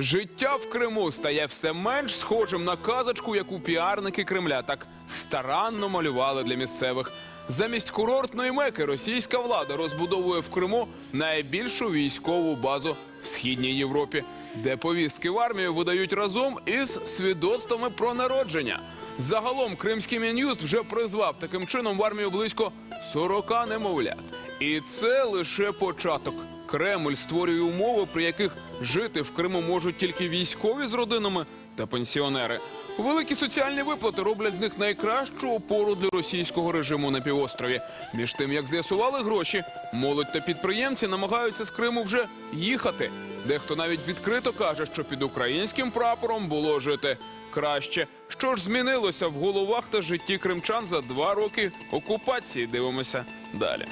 Життя в Криму стає все менш схожим на казочку, яку піарники Кремля так старанно малювали для місцевих. Замість курортної меки російська влада розбудовує в Криму найбільшу військову базу в східній Європі, де повістки в армію видають разом із свідоцтвами про народження. Загалом кримський мін'юст вже призвав таким чином в армію близько 40 немовлят. І це лише початок. Кремль створює умови, при яких жити в Криму можуть тільки військові з родинами та пенсіонери. Великі соціальні виплати роблять з них найкращу опору для російського режиму на півострові. Між тим, як з'ясували гроші, молодь та підприємці намагаються з Криму вже їхати. Дехто навіть відкрито каже, що під українським прапором було жити краще. Що ж змінилося в головах та житті кримчан за два роки окупації? Дивимося далі.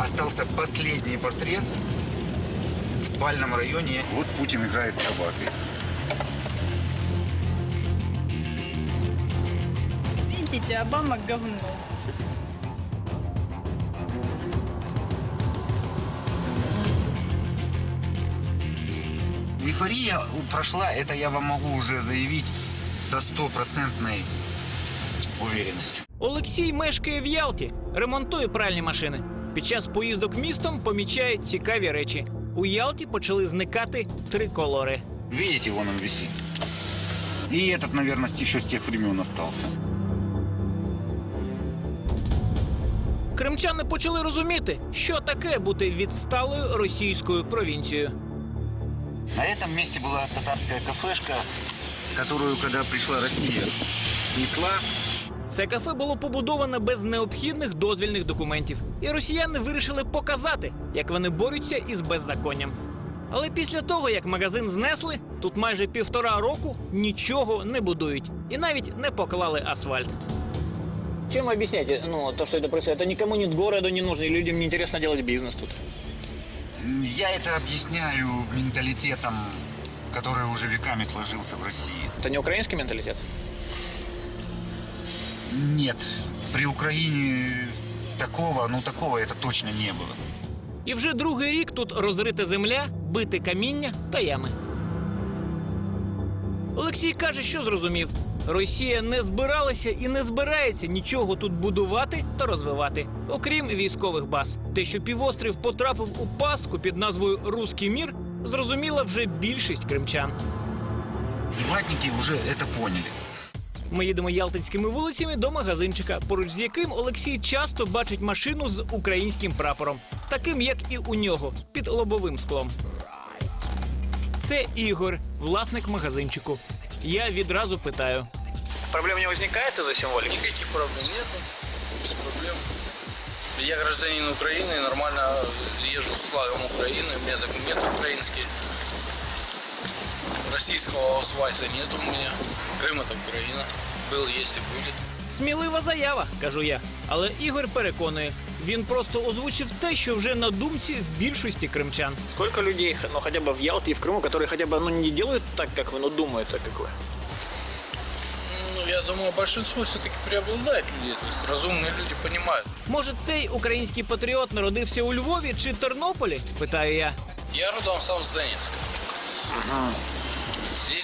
Остался последний портрет в спальном районе. Вот Путин играет с собакой. Видите, Обама говно. Эйфория прошла, это я вам могу уже заявить со стопроцентной уверенностью. Олексій мешкає в Ялті, ремонтує пральні машини. Під час поїздок містом помічає цікаві речі. У Ялті почали зникати триколори. Видите, вон он висит. И этот, наверное, еще с тех времен остался. Кримчани почали розуміти, що таке бути відсталою російською провінцією. На этом месте была татарская кафешка, которую, когда пришла Россия, снесла. Це кафе було побудоване без необхідних дозвільних документів, і росіяни вирішили показати, як вони борються із беззаконням. Але після того, як магазин знесли, тут майже півтора року нічого не будують і навіть не поклали асфальт. Чем вы объясняете ну, то, что это происходит? Это никому нет городу не нужно, и людям неинтересно делать бизнес тут. Я это объясняю менталитетом, который уже веками сложился в России. Это не украинский менталитет? Нет, при Украине такого, ну такого это точно не было. І вже другий рік тут розрита земля, бите каміння та ями. Олексій каже, що зрозумів: Росія не збиралася і не збирається нічого тут будувати та розвивати, окрім військових баз. Те, що півострів потрапив у пастку під назвою Руський мір, зрозуміла вже більшість кримчан. И ватники уже это поняли. Ми їдемо ялтинськими вулицями до магазинчика, поруч з яким Олексій часто бачить машину з українським прапором, таким як і у нього, під лобовим склом. Це Ігор, власник магазинчику. Я відразу питаю: проблем не виникає за символіки? Никаких проблем нет, без проблем. Я гражданин Украины, нормально езжу с флагом Украины, у меня документы украинские. Российского аусвайса нет у меня. Крым это Украина. Был, есть и будет. Смілива заява, кажу я. Але Ігор переконує, він просто озвучив те, що вже на думці в більшості кримчан. Скільки людей, ну хоча б в Ялті і в Криму, які хоча б ну, не роблять так, як ви, ну думають, так як ви? Ну, я думаю, большинство все-таки преобладает людей. То есть разумные люди понимают. Може, цей український патріот народився у Львові чи Тернополі? Питаю я. Я родом сам с Донецка.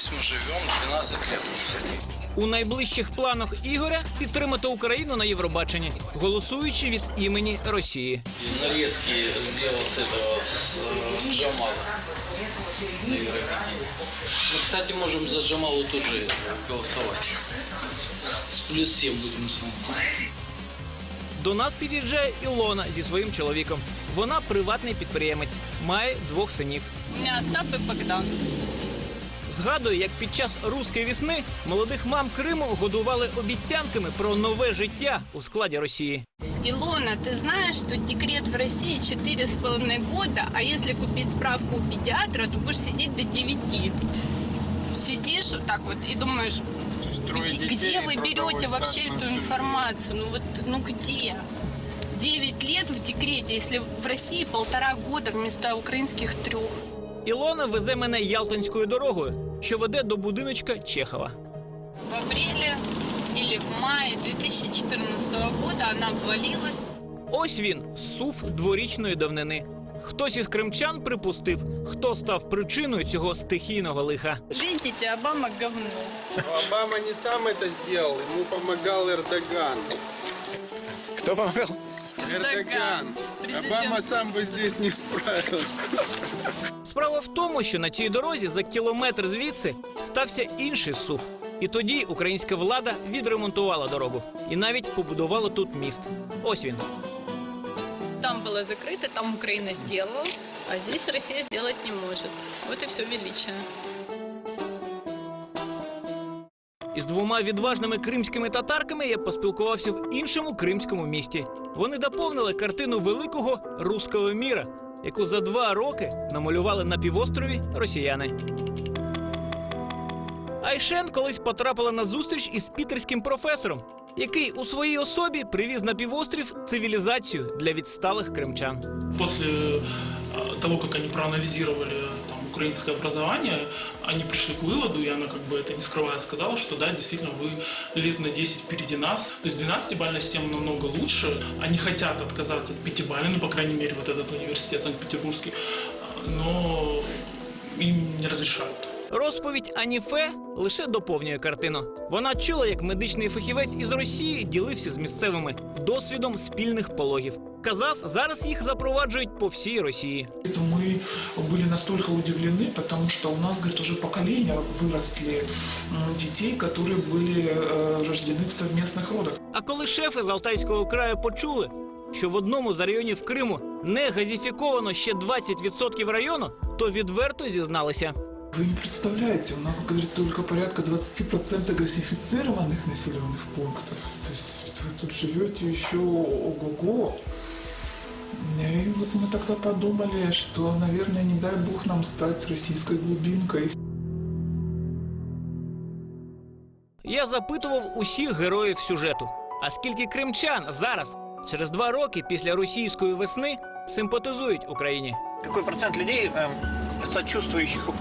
Здесь мы живем 12 лет уже. У найближчих планах Ігоря підтримати Україну на Євробаченні, голосуючи від імені Росії. И нарезки сделал с этого, с э, Джамала. на Евровидении. Мы, кстати, можем за Джамалу тоже голосовать. С плюс 7 будем звонить. До нас під'їжджає Ілона зі своїм чоловіком. Вона приватний підприємець, має двох синів. У меня Остап и Богдан. Згадую, як під час руської вісни молодих мам Криму годували обіцянками про нове життя у складі Росії. Илона, ты знаешь, что декрет в России четыре с половиной года, а если купить справку у педиатра, то будешь сидеть до 9. Сидишь вот так вот и думаешь, где, где вы берете вообще эту информацию? Ну вот, ну где? 9 лет в декрете, если в России полтора года вместо украинских трех. Ілона везе мене Ялтинською дорогою, що веде до будиночка Чехова. В апреле или апреле, в мае 2014 года она обвалилась. Ось він, сув дворічної давнини. Хтось із кримчан припустив, хто став причиною цього стихійного лиха. Видите, Обама говно. Обама не сам это сделал, ему помогал Эрдоган. Хто помагав? Эрдоган. президент. Обама сам бы здесь не справился. Справа в тому, що на цій дорозі за кілометр звідси стався інший сув. І тоді українська влада відремонтувала дорогу і навіть побудувала тут міст. Ось він. Там было закрыто, там Украина сделала, а здесь Россия сделать не может. Вот и все величие. Із двома відважними кримськими татарками я поспілкувався в іншому кримському місті. вони доповнили картину великого руського міра, яку за два роки намалювали на півострові росіяни. Айшен колись потрапила на зустріч із пітерським професором, який у своїй особі привіз на півострів цивілізацію для відсталих кримчан. После э, того, как они проанализировали там, украинское образование, они пришли к выводу, и она как бы это не скрывая сказала, что да, действительно, вы лет на 10 впереди нас. То есть 12-бальная система намного лучше. Они хотят отказаться от 5-бальной, ну, по крайней мере, вот этот университет Санкт-Петербургский, а, но им не разрешают. Розповідь Аніфе лише доповнює картину. Вона чула, як медичний фахівець із Росії ділився з місцевими досвідом спільних пологів. Казав, зараз їх запроваджують по всій Росії. Это мы были настолько удивлены, потому что у нас, говорит, уже поколения выросли м, детей, которые были э, рождены в совместных родах. А коли шефи з Алтайського краю почули, що в одному з районів Криму не газифіковано ще 20% району, то відверто зізналися. Вы не представляете, у нас, говорит, только порядка 20% газифицированных населенных пунктов. То есть вы тут живете еще ого-го. И вот мы тогда подумали, что, наверное, не дай бог нам стать российской глубинкой. Я запитував усіх героїв сюжету. А скільки кримчан зараз, через два роки після російської весни, симпатизують Україні? Какой процент людей эм, сочувствующих У-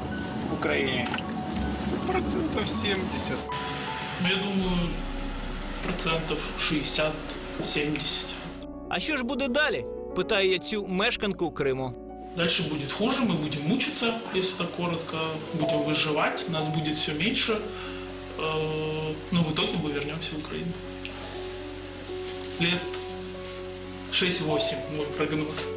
Украине? Процентов 70. Но я думаю, процентов 60-70. А що ж буде далі? питаю я цю мешканку Криму. Дальше будет хуже, мы будем мучиться, если так коротко, будем выживать, нас будет все меньше, э, но в итоге мы вернемся в Украину. Лет 6-8 мой прогноз.